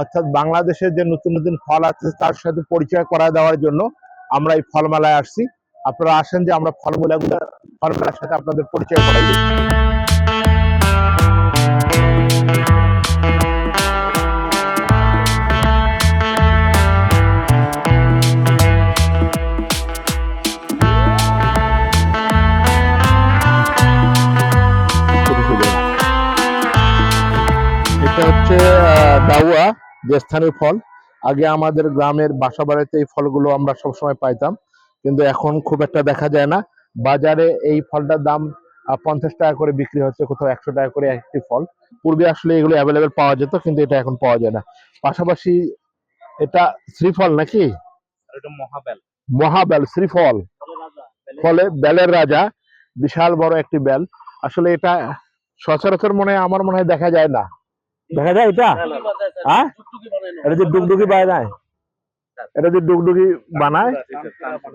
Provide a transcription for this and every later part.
অর্থাৎ বাংলাদেশের যে নতুন নতুন ফল আছে তার সাথে পরিচয় করা দেওয়ার জন্য আমরা এই ফল মেলায় আসছি আপনারা আসেন যে আমরা ফলমূলাগুলো ফল মেলার সাথে আপনাদের পরিচয় করাই। এটা হচ্ছে দাউয়া যে স্থানীয় ফল আগে আমাদের গ্রামের বাসা বাড়িতে এই ফলগুলো আমরা সবসময় পাইতাম কিন্তু এখন খুব একটা দেখা যায় না। বাজারে এই ফলটার দাম পঞ্চাশ টাকা করে বিক্রি হচ্ছে কোথাও একশো টাকা করে একটি ফল। পূর্বে আসলে এগুলো অ্যাভেলেবেল পাওয়া যেত কিন্তু এটা এখন পাওয়া যায় না। পাশাপাশি এটা শ্রীফল নাকি? মহাবেল। মহাবেল শ্রীফল। ফলে বেলের রাজা বিশাল বড় একটি বেল। আসলে এটা সচরাচর মনে আমার মনে হয় দেখা যায় না। দেখা যায় এটা? হ্যাঁ এটা যে ডুগডুগি বানায় এটা যে ডুগডুগি বানায়?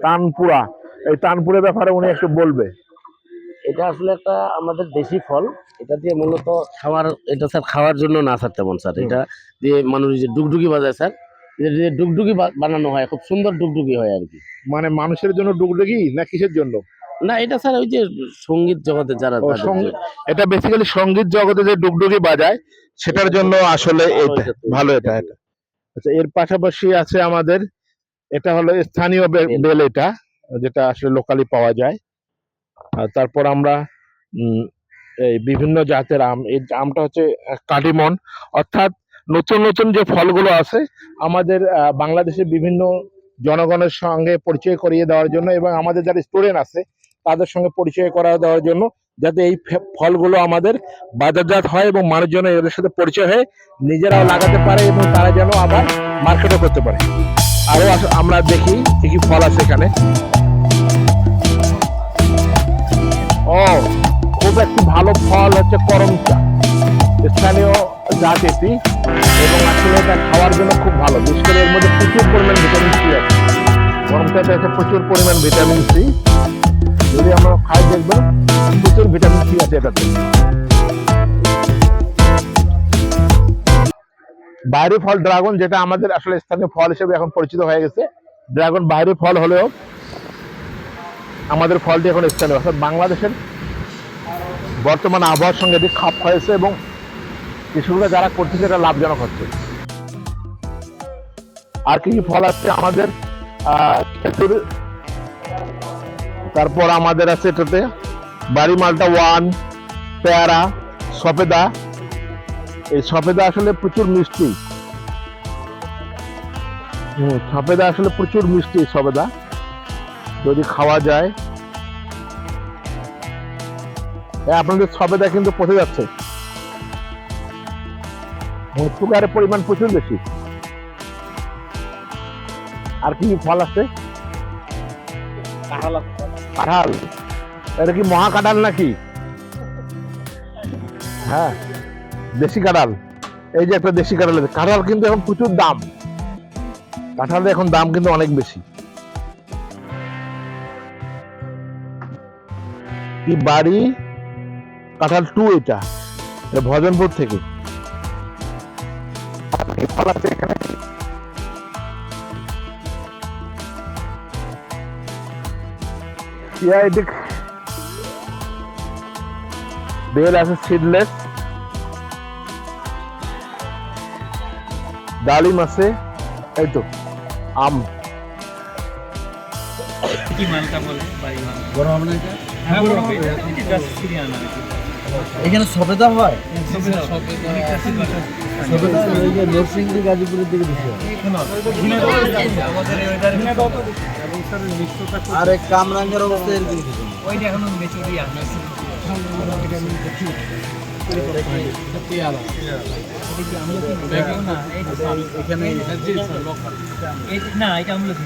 তানপুরা। এই তানপুরের ব্যাপারে উনি একটু বলবে। এটা আসলে একটা আমাদের দেশি ফল। এটা দিয়ে মূলত খাওয়ার এটা স্যার খাওয়ার জন্য না স্যার তেমন স্যার। এটা দিয়ে মানুষ যে ডুগডুগি বাজায় স্যার এটা দিয়ে ডুগডুগি বা- বানানো হয় খুব সুন্দর ডুগডুগি হয় আর কি। মানে মানুষের জন্য ডুগডুগি না কিসের জন্য? না এটা স্যার ওই যে সংগীত জগতে যারা এটা বেসিক্যালি সংগীত জগতে যে ডুগডুগি বাজায় সেটার জন্য আসলে ভালো এটা এটা ভালো এটা এটা। আচ্ছা এর পাশাপাশি আছে আমাদের এটা হলো স্থানীয় বেল। এটা যেটা আসলে লোকালি পাওয়া যায়। আর তারপর আমরা এই বিভিন্ন জাতের আম এই আমটা হচ্ছে কাটিমন অর্থাৎ নতুন নতুন যে ফলগুলো আছে আমাদের বাংলাদেশের বিভিন্ন জনগণের সঙ্গে পরিচয় করিয়ে দেওয়ার জন্য এবং আমাদের যারা স্টুডেন্ট আছে তাদের সঙ্গে পরিচয় করা দেওয়ার জন্য যাতে এই ফলগুলো আমাদের বাজারজাত হয় এবং মানুষজন এদের সাথে পরিচয় হয়ে নিজেরাও লাগাতে পারে এবং তারা যেন আবার মার্কেটও করতে পারে। আরও আমরা দেখি কি কি ফল আছে এখানে। ও, খুব একটি ভালো ফল হচ্ছে করমচা। স্থানীয় জাত এটি এবং আসলে এটা খাওয়ার জন্য খুব ভালো। বিশেষ করে এর মধ্যে প্রচুর পরিমাণ ভিটামিন সি আছে। করমচাতে আছে প্রচুর পরিমাণ ভিটামিন সি দেখবেন প্রচুর ভিটামিন সি আছে এটাতে। বাইরে ফল, ড্রাগন যেটা আমাদের আসলে স্থানীয় ফল হিসেবে এখন পরিচিত হয়ে গেছে। ড্রাগন বাইরে ফল হলেও আমাদের ফলটি এখন স্থানীয়। অর্থাৎ বাংলাদেশের বর্তমান আবহাওয়ার সঙ্গে এটি খাপ হয়েছে এবং কৃষকরা যারা করতেছে, এটা লাভজনক হচ্ছে। আর কি ফল আছে আমাদের? খেজুর তারপর আমাদের আছে এটাতে। বাড়ি মালটা ওয়ান, পেয়ারা, সফেদা। এই সফেদা আসলে প্রচুর মিষ্টি। হম, সফেদা আসলে প্রচুর মিষ্টি সফেদা। যদি খাওয়া যায়। আপনাদের সবেদা কিন্তু পচে যাচ্ছে। সুগারের পরিমাণ প্রচুর বেশি। আর কি ফল আছে? কাঁঠাল এটা কি মহা কাঁঠাল নাকি? হ্যাঁ দেশি কাঁঠাল। এই যে একটা দেশি কাঁঠাল কাঁঠাল কিন্তু এখন প্রচুর দাম। কাঁঠালের এখন দাম কিন্তু অনেক বেশি। কি বাড়ি? কাঁঠাল টু এটা ভজনপুর থেকে। কি ফল আছে এখানে ইয়া এদিক বেল আছে ডালিম আছে এই তো আম কি মালটা বলে? বাড়ি মাল। গরম না এটা? হ্যাঁ গরম এটা জাস্ট সিরিয়ানা এখানে সবেদা হয়? নরসিংদী গাজীপুরের দিকে বেশি হয় আর কামরাঙ্গের অবস্থা এরকম না এটা আমলকি